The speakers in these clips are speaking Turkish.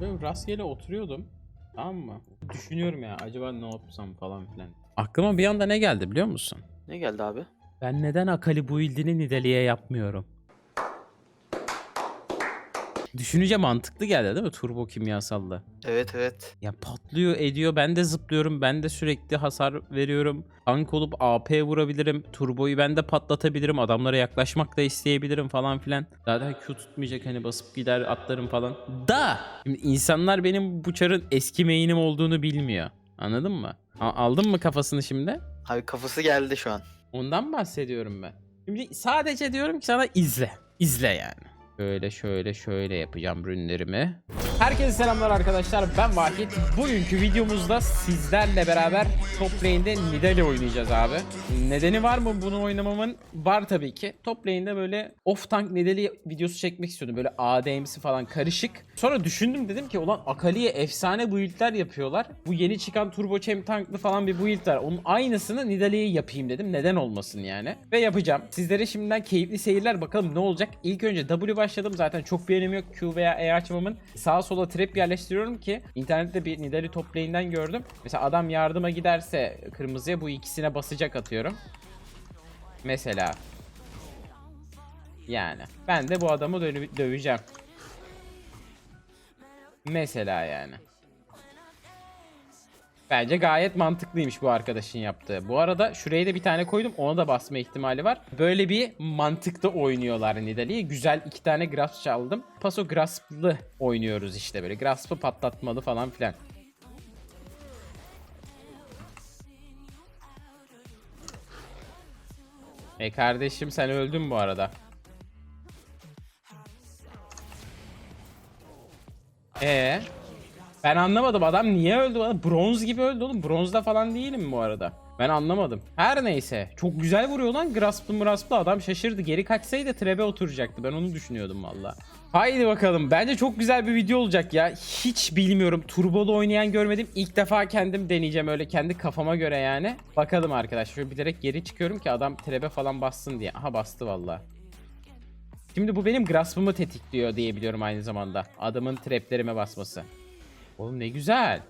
Böyle rastgele oturuyordum. Tamam mı? Düşünüyorum ya acaba ne yapsam falan filan. Aklıma bir anda ne geldi biliyor musun? Ne geldi abi? Ben neden Akali build'ini Nidalee'ye yapmıyorum? Düşününce mantıklı geldi değil mi turbo kimyasallı? Evet evet. Ya patlıyor ediyor ben de zıplıyorum ben de sürekli hasar veriyorum. Tank olup AP vurabilirim. Turboyu ben de patlatabilirim. Adamlara yaklaşmak da isteyebilirim falan filan. Zaten Q tutmayacak hani basıp gider atlarım falan. Da! Şimdi insanlar benim bu çarın eski main'im olduğunu bilmiyor. Anladın mı? A- aldın mı kafasını şimdi? Abi kafası geldi şu an. Ondan bahsediyorum ben. Şimdi sadece diyorum ki sana izle. İzle yani. Şöyle şöyle şöyle yapacağım rünlerimi. Herkese selamlar arkadaşlar. Ben Vahit. Bugünkü videomuzda sizlerle beraber top lane'de Nidalee oynayacağız abi. Nedeni var mı bunu oynamamın? Var tabii ki. Top lane'de böyle off tank Nidalee videosu çekmek istiyordum. Böyle ADM'si falan karışık. Sonra düşündüm dedim ki ulan Akali'ye efsane build'ler yapıyorlar. Bu yeni çıkan turbo chem tanklı falan bir build. Onun aynısını Nidalee'ye yapayım dedim. Neden olmasın yani. Ve yapacağım. Sizlere şimdiden keyifli seyirler. Bakalım ne olacak. İlk önce W başladım. Zaten çok bir önemi yok. Q veya E açmamın. Sağa sola trap yerleştiriyorum ki internette bir Nidalee top lane'den gördüm. Mesela adam yardıma giderse kırmızıya bu ikisine basacak atıyorum. Mesela. Yani. Ben de bu adamı dö- döveceğim. Mesela yani. Bence gayet mantıklıymış bu arkadaşın yaptığı. Bu arada şuraya da bir tane koydum. Ona da basma ihtimali var. Böyle bir mantıkta oynuyorlar Nidalee'yi. Güzel iki tane grasp çaldım. Paso grasplı oynuyoruz işte böyle. Grasp'ı patlatmalı falan filan. E kardeşim sen öldün bu arada. Ee, ben anlamadım adam niye öldü? Bronz gibi öldü oğlum. Bronzda falan değilim bu arada. Ben anlamadım. Her neyse. Çok güzel vuruyor lan. Grasplı mırasplı adam şaşırdı. Geri kaçsaydı trebe oturacaktı. Ben onu düşünüyordum valla. Haydi bakalım. Bence çok güzel bir video olacak ya. Hiç bilmiyorum. Turbolu oynayan görmedim. İlk defa kendim deneyeceğim öyle kendi kafama göre yani. Bakalım arkadaşlar. Şöyle bilerek geri çıkıyorum ki adam trebe falan bassın diye. Aha bastı valla. Şimdi bu benim grasp'ımı tetikliyor diye biliyorum aynı zamanda. Adamın traplerime basması. Oğlum ne güzel.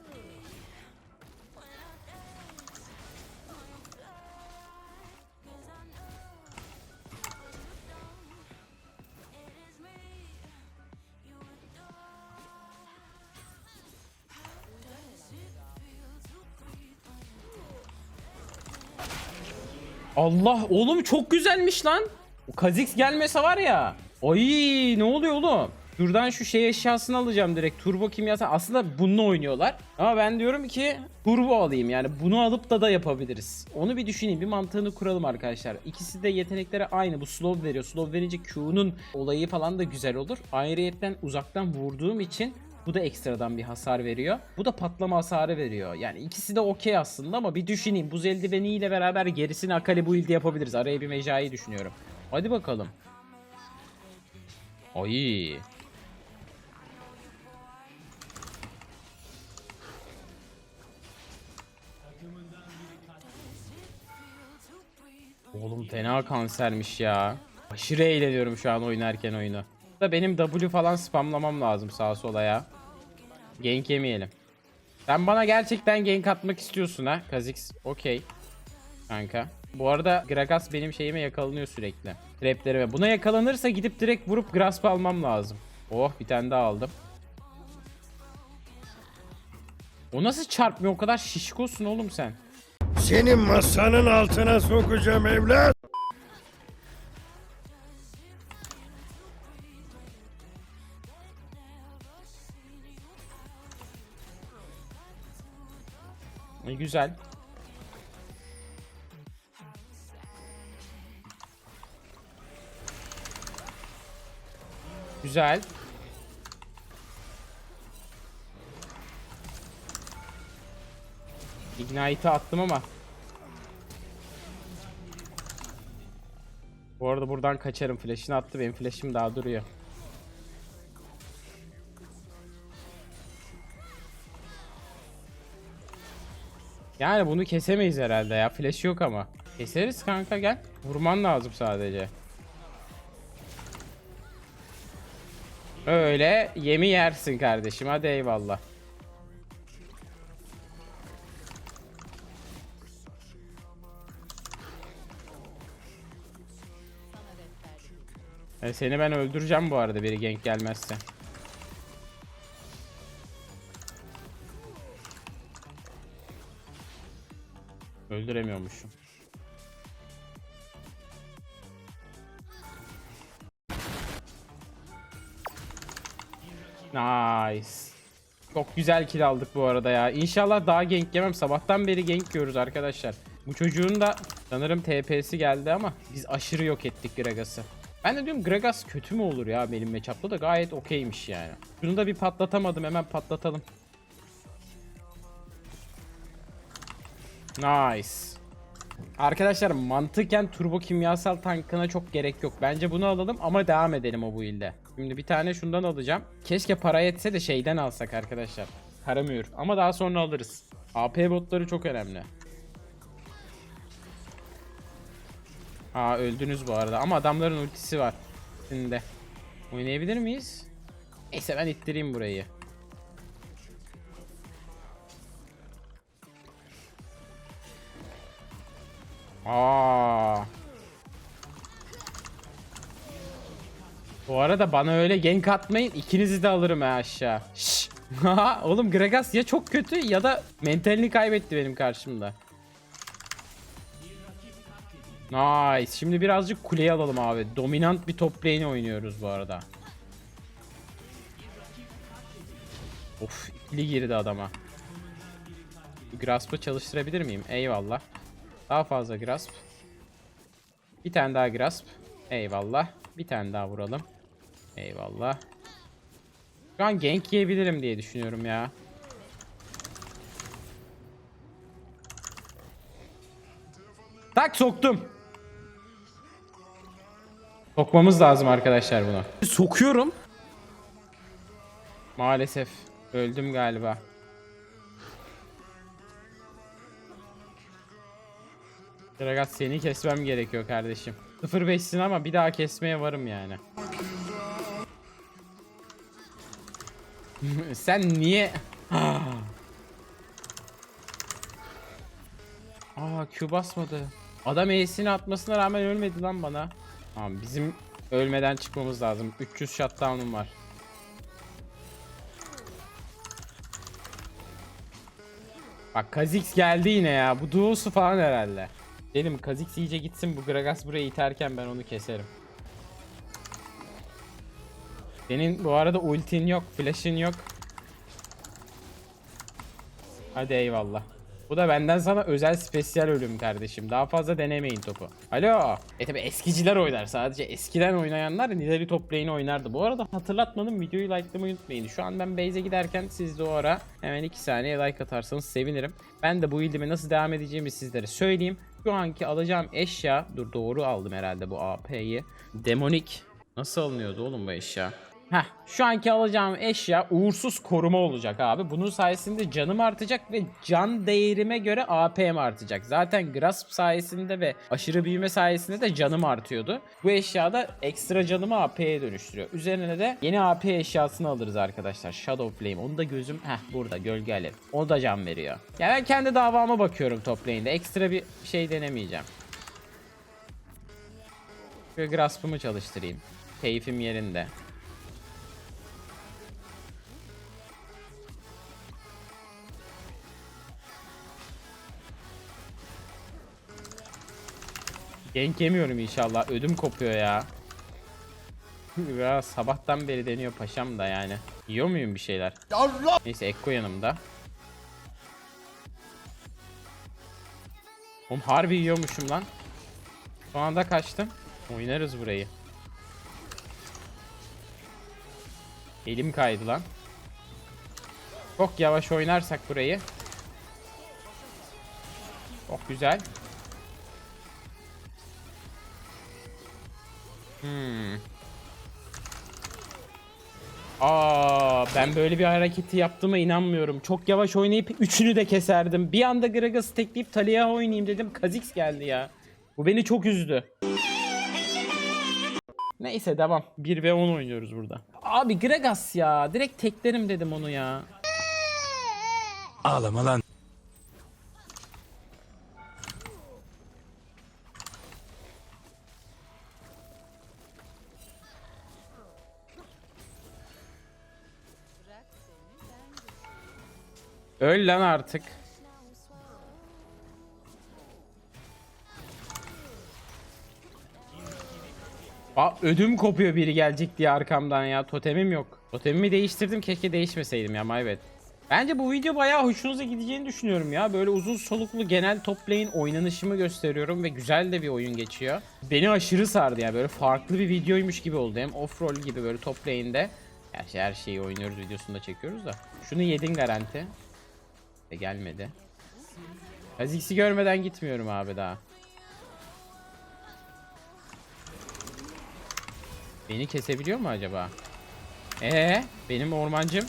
Allah oğlum çok güzelmiş lan. O Kha'Zix gelmese var ya. Ay ne oluyor oğlum? Şuradan şu şey eşyasını alacağım direkt. Turbo kimyasal. Aslında bununla oynuyorlar. Ama ben diyorum ki turbo alayım. Yani bunu alıp da da yapabiliriz. Onu bir düşüneyim. Bir mantığını kuralım arkadaşlar. İkisi de yetenekleri aynı. Bu slow veriyor. Slow verince Q'nun olayı falan da güzel olur. Ayrıyetten uzaktan vurduğum için bu da ekstradan bir hasar veriyor. Bu da patlama hasarı veriyor. Yani ikisi de okey aslında ama bir düşüneyim. Buz eldiveniyle beraber gerisini Akali build yapabiliriz. Araya bir mecayı düşünüyorum. Hadi bakalım. Ay. Oğlum fena kansermiş ya. Aşırı eğleniyorum şu an oynarken oyunu. Da benim W falan spamlamam lazım sağa sola ya. Gank yemeyelim. Sen bana gerçekten gank atmak istiyorsun ha Kha'Zix. Okey. Kanka. Bu arada Gragas benim şeyime yakalanıyor sürekli. Traplerime. Buna yakalanırsa gidip direkt vurup grasp almam lazım. Oh bir tane daha aldım. O nasıl çarpmıyor? O kadar şişkosun oğlum sen. Seni masanın altına sokacağım evlat. E, güzel. Güzel. Ignite'ı attım ama. Bu arada buradan kaçarım. Flash'ını attı. Benim flash'im daha duruyor. Yani bunu kesemeyiz herhalde ya. Flash yok ama. Keseriz kanka gel. Vurman lazım sadece. Öyle yemi yersin kardeşim. Hadi eyvallah. E, seni ben öldüreceğim bu arada biri gank gelmezse. Öldüremiyormuşum. Nice. Çok güzel kill aldık bu arada ya. İnşallah daha gank yemem. Sabahtan beri gank yiyoruz arkadaşlar. Bu çocuğun da sanırım TP'si geldi ama biz aşırı yok ettik Gragas'ı. Ben de diyorum Gragas kötü mü olur ya benim matchup'ta da gayet okeymiş yani. Şunu da bir patlatamadım hemen patlatalım. Nice. Arkadaşlar mantıken turbo kimyasal tankına çok gerek yok. Bence bunu alalım ama devam edelim o build'e. Şimdi bir tane şundan alacağım. Keşke para yetse de şeyden alsak arkadaşlar. Karamıyor ama daha sonra alırız. AP botları çok önemli. Aa öldünüz bu arada ama adamların ultisi var. Şimdi oynayabilir miyiz? Neyse ben ittireyim burayı. Aa. Bu arada bana öyle gank atmayın. ikinizi de alırım ha aşağı. Şşş. Oğlum Gragas ya çok kötü ya da mentalini kaybetti benim karşımda. Nice. Şimdi birazcık kuleyi alalım abi. Dominant bir top lane oynuyoruz bu arada. Of ikili girdi adama. Grasp'ı çalıştırabilir miyim? Eyvallah. Daha fazla grasp. Bir tane daha grasp. Eyvallah. Bir tane daha vuralım. Eyvallah. Şu an gank yiyebilirim diye düşünüyorum ya. Tak soktum. Sokmamız lazım arkadaşlar bunu. Sokuyorum. Maalesef öldüm galiba. Dragat seni kesmem gerekiyor kardeşim. 0-5'sin ama bir daha kesmeye varım yani. Sen niye... Aa Q basmadı. Adam E'sini atmasına rağmen ölmedi lan bana. Tamam bizim ölmeden çıkmamız lazım. 300 shutdown'um var. Bak Kha'Zix geldi yine ya. Bu duosu falan herhalde. Dedim Kha'Zix iyice gitsin bu Gragas buraya iterken ben onu keserim. Senin bu arada ultin yok, flash'in yok. Hadi eyvallah. Bu da benden sana özel spesiyel ölüm kardeşim. Daha fazla denemeyin topu. Alo. E tabi eskiciler oynar. Sadece eskiden oynayanlar Nidali top lane'i oynardı. Bu arada hatırlatmadım videoyu likelamayı unutmayın. Şu an ben base'e giderken siz de o ara hemen 2 saniye like atarsanız sevinirim. Ben de bu ildime nasıl devam edeceğimi sizlere söyleyeyim. Şu anki alacağım eşya, dur doğru aldım herhalde bu AP'yi. Demonik. Nasıl alınıyordu oğlum bu eşya? Heh, şu anki alacağım eşya uğursuz koruma olacak abi. Bunun sayesinde canım artacak ve can değerime göre AP'm artacak. Zaten grasp sayesinde ve aşırı büyüme sayesinde de canım artıyordu. Bu eşya da ekstra canımı AP'ye dönüştürüyor. Üzerine de yeni AP eşyasını alırız arkadaşlar. Shadow Flame. Onu da gözüm heh burada gölge alev. O da can veriyor. Ya ben kendi davama bakıyorum top lane'de. Ekstra bir şey denemeyeceğim. Şöyle grasp'ımı çalıştırayım. Keyfim yerinde. Genk yemiyorum inşallah. Ödüm kopuyor ya. Biraz sabahtan beri deniyor paşam da yani. Yiyor muyum bir şeyler? Neyse Ekko yanımda. Oğlum harbi yiyormuşum lan. Son anda kaçtım. Oynarız burayı. Elim kaydı lan. Çok yavaş oynarsak burayı. Çok güzel. Hmm. Aa, ben böyle bir hareketi yaptığıma inanmıyorum. Çok yavaş oynayıp üçünü de keserdim. Bir anda Gragas'ı tekleyip Talia oynayayım dedim. Kha'Zix geldi ya. Bu beni çok üzdü. Neyse devam. 1 ve 10 oynuyoruz burada. Abi Gragas ya. Direkt teklerim dedim onu ya. Ağlama lan. Öl lan artık. Aa ödüm kopuyor biri gelecek diye arkamdan ya. Totemim yok. Totemimi değiştirdim keşke değişmeseydim ya my. Bence bu video bayağı hoşunuza gideceğini düşünüyorum ya. Böyle uzun soluklu genel top lane oynanışımı gösteriyorum ve güzel de bir oyun geçiyor. Beni aşırı sardı ya. Böyle farklı bir videoymuş gibi oldu. Hem off-roll gibi böyle top lane'de. Her şeyi oynuyoruz videosunda çekiyoruz da. Şunu yedin garanti. E gelmedi. Kha'Zix'i görmeden gitmiyorum abi daha. Beni kesebiliyor mu acaba? Ee, benim ormancım.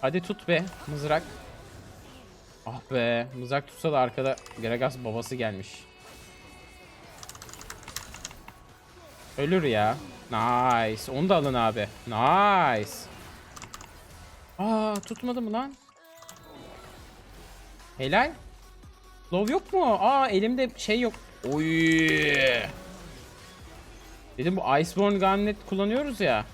Hadi tut be mızrak. Ah be mızrak tutsa da arkada Gragas babası gelmiş. Ölür ya. Nice. Onu da alın abi. Nice. Aa tutmadı mı lan? Helal. Love yok mu? Aa elimde şey yok. Oy. Dedim bu Iceborne Gunnet kullanıyoruz ya.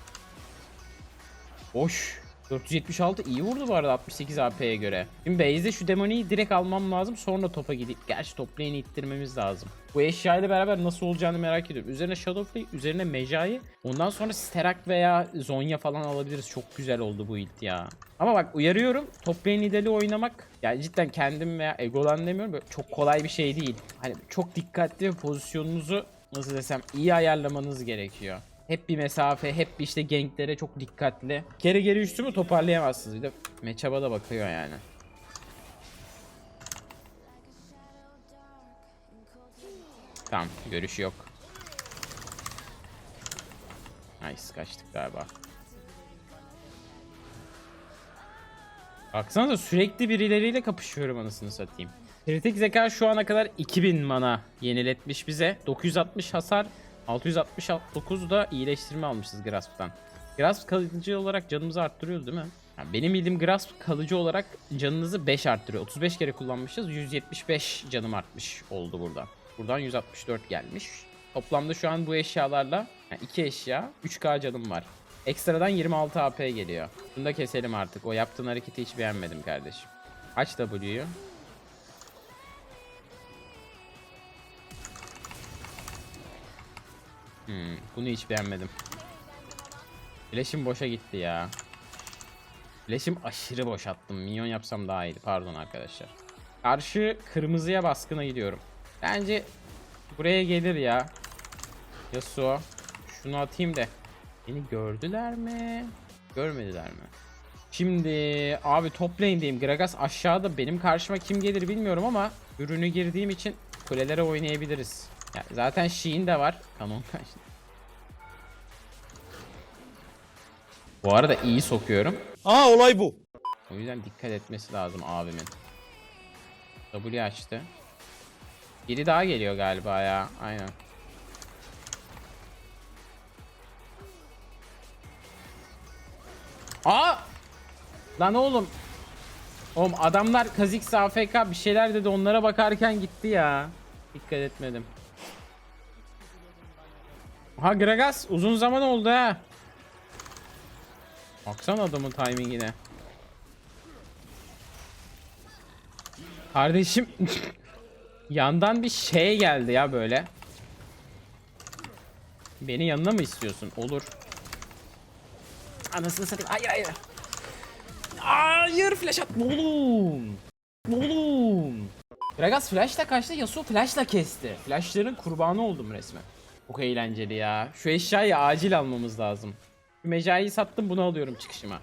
Boş. 476 iyi vurdu bu arada 68 AP'ye göre. Şimdi base'de şu demoniyi direkt almam lazım sonra topa gidip gerçi top lane'i ittirmemiz lazım. Bu eşyayla beraber nasıl olacağını merak ediyorum. Üzerine Shadowplay, üzerine Mejai. Ondan sonra Sterak veya Zonya falan alabiliriz. Çok güzel oldu bu ilk ya. Ama bak uyarıyorum. Top lane ideli oynamak yani cidden kendim veya egolan demiyorum. Böyle çok kolay bir şey değil. Hani çok dikkatli ve pozisyonunuzu nasıl desem iyi ayarlamanız gerekiyor. Hep bir mesafe, hep işte ganklere çok dikkatli. Geri geri üstümü toparlayamazsınız. Bir de matchup'a da bakıyor yani. Tamam, görüşü yok. Nice, kaçtık galiba. Baksanıza sürekli birileriyle kapışıyorum anasını satayım. Kritik zeka şu ana kadar 2000 mana yeniletmiş bize. 960 hasar, 669 da iyileştirme almışız Grasp'tan. Grasp kalıcı olarak canımızı arttırıyor değil mi? Ha, benim bildiğim Grasp kalıcı olarak canınızı 5 arttırıyor. 35 kere kullanmışız. 175 canım artmış oldu burada. Buradan 164 gelmiş. Toplamda şu an bu eşyalarla 2 eşya 3k canım var. Ekstradan 26 AP geliyor. Bunu da keselim artık. O yaptığın hareketi hiç beğenmedim kardeşim. Aç W'yu. Hmm, bunu hiç beğenmedim. Flash'im boşa gitti ya. Flash'im aşırı boş attım. Minyon yapsam daha iyiydi. Pardon arkadaşlar. Karşı kırmızıya baskına gidiyorum. Bence buraya gelir ya. Yasuo. Şunu atayım da. Beni gördüler mi? Görmediler mi? Şimdi abi top lane'deyim. Gragas aşağıda. Benim karşıma kim gelir bilmiyorum ama ürünü girdiğim için kulelere oynayabiliriz. Ya zaten Sheen de var. Kanon kaçtı. Bu arada iyi sokuyorum. Aa olay bu. O yüzden dikkat etmesi lazım abimin. W açtı. Biri daha geliyor galiba ya. Aynen. Aa! Lan oğlum. Oğlum adamlar Kha'Zix AFK bir şeyler dedi onlara bakarken gitti ya. Dikkat etmedim. Ha Gragas uzun zaman oldu ha. Baksana adamın timingine. Kardeşim yandan bir şey geldi ya böyle. Beni yanına mı istiyorsun? Olur. Anasını satayım. Hayır hayır. Hayır flash at. Oğlum. Oğlum. Gragas flashla kaçtı. Yasuo flashla kesti. Flashların kurbanı oldum resmen. Çok eğlenceli ya. Şu eşyayı acil almamız lazım. Şu Mecai'yi sattım bunu alıyorum çıkışıma.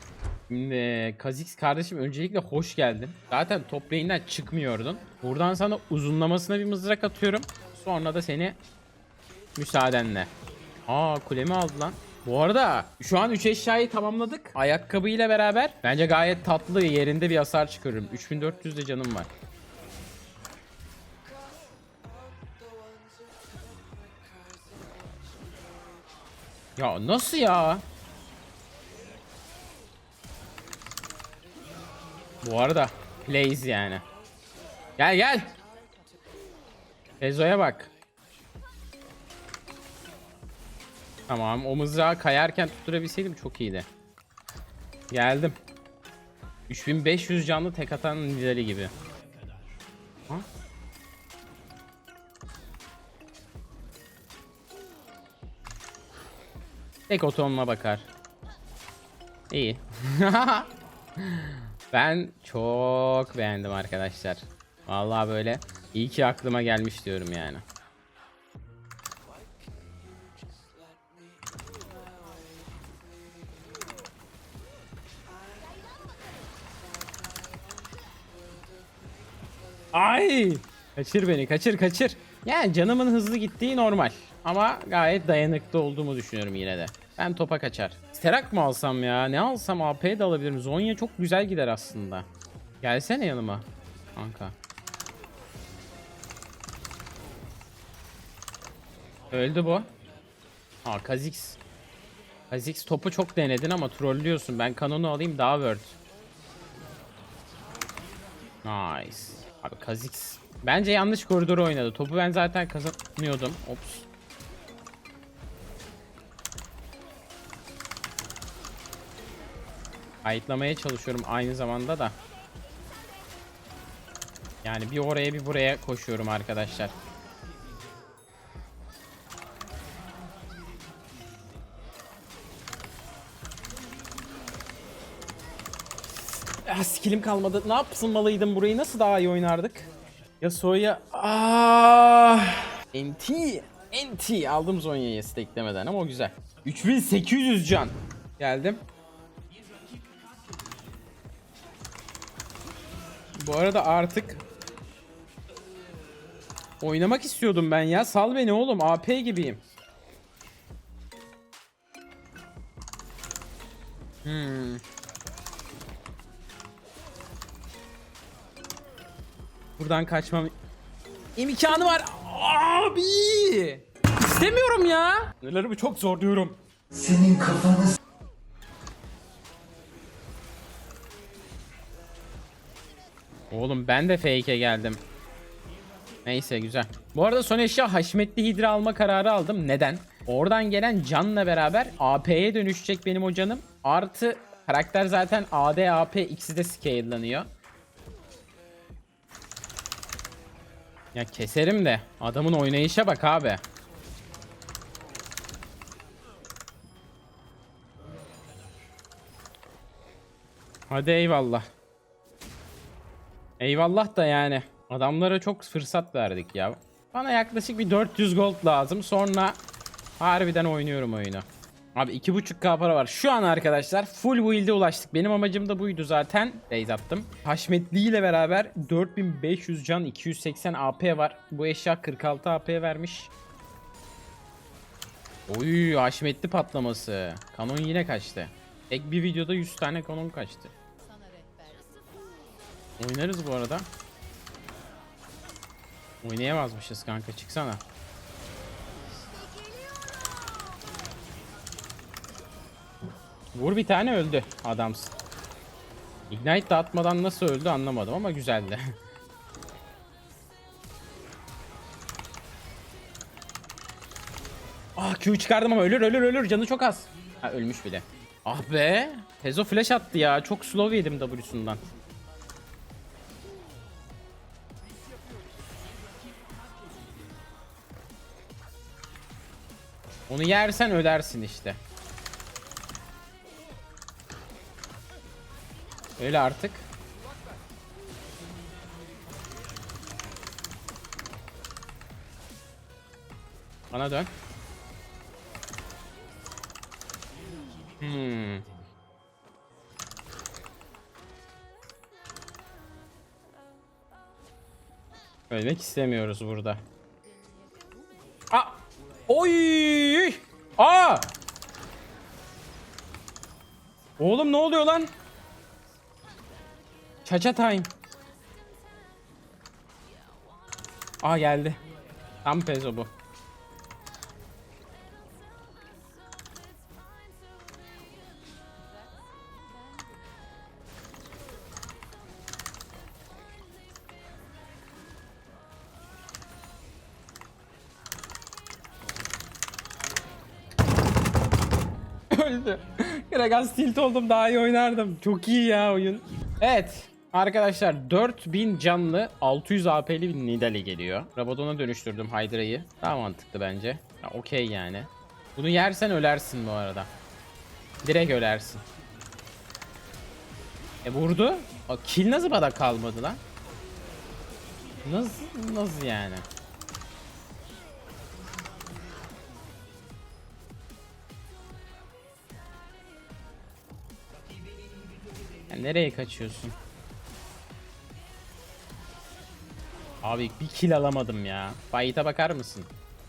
Şimdi Kha'Zix kardeşim öncelikle hoş geldin. Zaten top lane'den çıkmıyordun. Buradan sana uzunlamasına bir mızrak atıyorum. Sonra da seni müsaadenle. Aa kulemi aldı lan. Bu arada şu an 3 eşyayı tamamladık. Ayakkabı ile beraber bence gayet tatlı yerinde bir hasar çıkarıyorum. 3400 de canım var. Ya nasıl ya? Bu arada plays yani. Gel gel. Ezo'ya bak. Tamam o mızrağı kayarken tutturabilseydim çok iyiydi. Geldim. 3500 canlı tek atan lideri gibi. Ha? Tek otomuna bakar. İyi. ben çok beğendim arkadaşlar. Vallahi böyle iyi ki aklıma gelmiş diyorum yani. Ay! Kaçır beni, kaçır kaçır. Yani canımın hızlı gittiği normal. Ama gayet dayanıklı olduğumu düşünüyorum yine de. Ben topa kaçar. Sterak mı alsam ya? Ne alsam AP'ye de alabilirim. Zonya çok güzel gider aslında. Gelsene yanıma. Kanka. Öldü bu. Aa Kha'Zix. Kha'Zix topu çok denedin ama trollüyorsun. Ben kanonu alayım daha word. Nice. Abi Kha'Zix. Bence yanlış koridoru oynadı. Topu ben zaten kazanıyordum. Ops. Kayıtlamaya çalışıyorum aynı zamanda da. Yani bir oraya bir buraya koşuyorum arkadaşlar. Ah skillim kalmadı. Ne yapsınmalıydım burayı? Nasıl daha iyi oynardık? Yasuo'ya... Ah! NT! NT! Aldım Zonya'yı steklemeden ama o güzel. 3800 can. Geldim. Bu arada artık oynamak istiyordum ben ya. Sal beni oğlum. AP gibiyim. Hmm. Buradan kaçmam imkanı var. Abi! İstemiyorum ya. Nelerimi çok zor diyorum. Oğlum ben de fake'e geldim. Neyse güzel. Bu arada son eşya Haşmetli Hidra alma kararı aldım. Neden? Oradan gelen canla beraber AP'ye dönüşecek benim o canım. Artı karakter zaten AD AP ikisi de scale'lanıyor. Ya keserim de adamın oynayışa bak abi. Hadi eyvallah. Eyvallah da yani. Adamlara çok fırsat verdik ya. Bana yaklaşık bir 400 gold lazım. Sonra harbiden oynuyorum oyunu. Abi 2.5k para var. Şu an arkadaşlar full build'e ulaştık. Benim amacım da buydu zaten. Base attım. Haşmetli ile beraber 4500 can 280 AP var. Bu eşya 46 AP vermiş. Oy Haşmetli patlaması. Kanon yine kaçtı. Tek bir videoda 100 tane kanon kaçtı. Oynarız bu arada. Oynayamazmışız kanka çıksana. Vur bir tane öldü adamsın. Ignite dağıtmadan nasıl öldü anlamadım ama güzeldi. ah Q çıkardım ama ölür ölür ölür canı çok az. Ha ölmüş bile. Ah be. Tezo flash attı ya. Çok slow yedim W'sundan. Onu yersen ölersin işte. Öyle artık. Bana dön. Hmm. Ölmek istemiyoruz burada. Oy! Aa! Oğlum ne oluyor lan? Çaça time. Aa geldi. Tam pezo bu. Gragas tilt oldum daha iyi oynardım. Çok iyi ya oyun. Evet. Arkadaşlar 4000 canlı 600 AP'li bir Nidali geliyor. Rabadon'a dönüştürdüm Hydra'yı. Daha mantıklı bence. Ya, Okey yani. Bunu yersen ölersin bu arada. Direkt ölersin. E vurdu. O kill nasıl bana kalmadı lan? Nasıl nasıl yani? Nereye kaçıyorsun? Abi bir kill alamadım ya. Fight'a bakar mısın?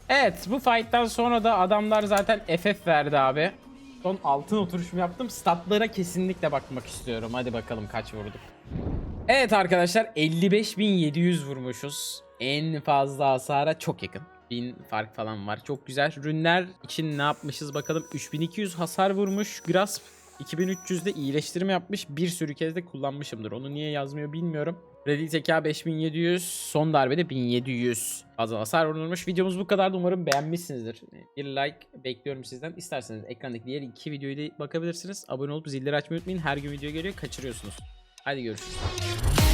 Evet bu fight'tan sonra da adamlar zaten FF verdi abi. Son altın oturuşumu yaptım. Statlara kesinlikle bakmak istiyorum. Hadi bakalım kaç vurduk. Evet arkadaşlar 55.700 vurmuşuz. En fazla hasara çok yakın. 1000 fark falan var. Çok güzel. Rünler için ne yapmışız bakalım. 3200 hasar vurmuş. Grasp 2300'de iyileştirme yapmış. Bir sürü kez de kullanmışımdır. Onu niye yazmıyor bilmiyorum. Ready zeka 5700. Son darbede 1700. Fazla hasar vurulmuş. Videomuz bu kadar. Umarım beğenmişsinizdir. Bir like bekliyorum sizden. İsterseniz ekrandaki diğer iki videoyu da bakabilirsiniz. Abone olup zilleri açmayı unutmayın. Her gün video geliyor. Kaçırıyorsunuz. Hadi görüşürüz.